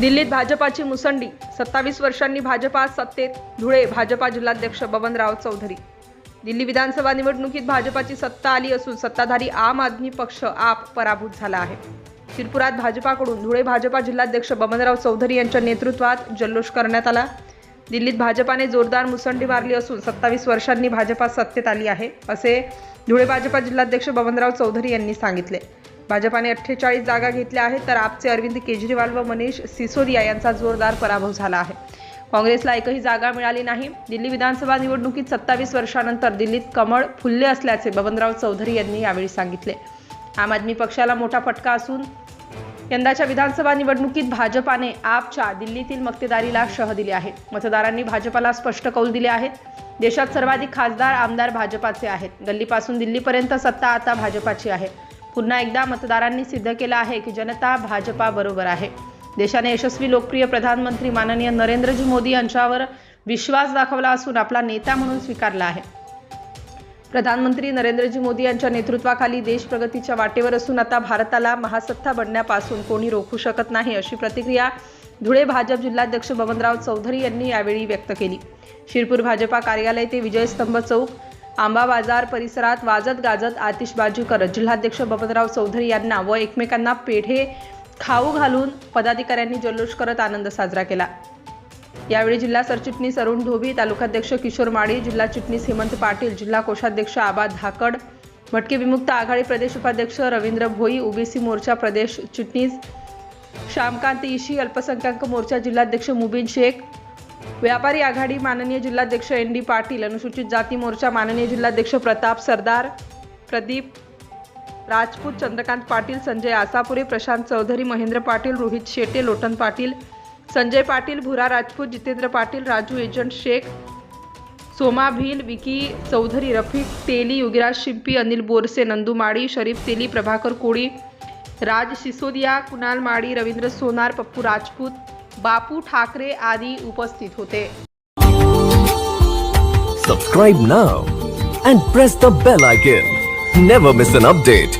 दिल्लीत भाजपाची मुसंडी. सत्तावीस वर्षांनी भाजपा सत्तेत. धुळे भाजपा जिल्हाध्यक्ष बबनराव चौधरी. दिल्ली विधानसभा निवडणुकीत भाजपाची सत्ता आली असून सत्ताधारी आम आदमी पक्ष आप पराभूत झाला आहे. शिरपुरात भाजपाकडून धुळे भाजपा जिल्हाध्यक्ष बबनराव चौधरी यांच्या नेतृत्वात जल्लोष करण्यात आला. दिल्लीत भाजपाने जोरदार मुसंडी मारली असून सत्तावीस वर्षांनी भाजपा सत्तेत आली आहे असे धुळे भाजपा जिल्हाध्यक्ष बबनराव चौधरी यांनी सांगितले. भाजपाने अठ्ठेचाळीस जागा घेतल्या आहेत तर आपचे अरविंद केजरीवाल व मनीष सिसोदिया यांचा जोरदार पराभव झाला आहे. काँग्रेसला एकही जागा मिळाली नाही. दिल्ली विधानसभा निवडणुकीत सत्तावीस वर्षानंतर दिल्लीत कमळ फुलले असल्याचे बबनराव चौधरी यांनी यावेळी सांगितले. आम आदमी पक्षाला मोठा फटका असून यंदाच्या विधानसभा निवडणुकीत भाजपाने आपच्या दिल्लीतील मक्तेदारीला शह दिले आहे. मतदारांनी भाजपाला स्पष्ट कौल दिले आहेत. देशात सर्वाधिक खासदार आमदार भाजपाचे आहेत. गल्लीपासून दिल्लीपर्यंत सत्ता आता भाजपाची आहे. पुन्हा एकदा मतदारांनी सिद्ध केलं आहे की जनता भाजपा बरोबर आहे. देशाने यशस्वी लोकप्रिय प्रधानमंत्री माननीय नरेंद्रजी मोदी यांच्यावर विश्वास दाखवला असून आपला नेता म्हणून स्वीकारला आहे. प्रधानमंत्री नरेंद्रजी मोदी यांच्या नेतृत्वाखाली देश प्रगतीच्या वाटेवर असून आता भारताला महासत्ता बनण्यापासून कोणी रोखू शकत नाही अशी प्रतिक्रिया धुळे भाजप जिल्हाध्यक्ष बबनराव चौधरी यांनी यावेळी व्यक्त केली. शिरपूर भाजपा कार्यालय ते विजयस्तंभ चौक आंबा बाजार परिसरात वाजत गाजत आतिषबाजी करत जिल्हाध्यक्ष बबनराव चौधरी यांना व एकमेकांना पेढे खाऊ घालून पदाधिकाऱ्यांनी जल्लोष करत आनंद साजरा केला. यावेळी जिल्हा सरचिटणीस अरुण ढोबी तालुकाध्यक्ष किशोर माळी जिल्हा चिटणीस हेमंत पाटील जिल्हा कोषाध्यक्ष आबा धाकड भटके विमुक्त आघाडी प्रदेश उपाध्यक्ष रवींद्र भोई ओबीसी मोर्चा प्रदेश चिटणीस श्यामकांत इशी अल्पसंख्याक मोर्चा जिल्हाध्यक्ष मुबीन शेख व्यापारी आघाडी माननीय जिल्हाध्यक्ष एन डी पाटील अनुसूचित जाती मोर्चा माननीय जिल्हाध्यक्ष प्रताप सरदार प्रदीप राजपूत चंद्रकांत पाटील संजय आसापुरे प्रशांत चौधरी महेंद्र पाटील रोहित शेटे लोटन पाटील संजय पाटील भुरा राजपूत जितेंद्र पाटील राजू एजंट शेख सोमा भील विकी चौधरी रफिक तेली युगराज शिंपी अनिल बोरसे नंदू माळी शरीफ तेली प्रभाकर कोळी राज सिसोदिया कुणाल माळी रवींद्र सोनार पप्पू राजपूत बापू ठाकरे आदि उपस्थित होते. सब्सक्राइब ना and press the bell icon never miss an update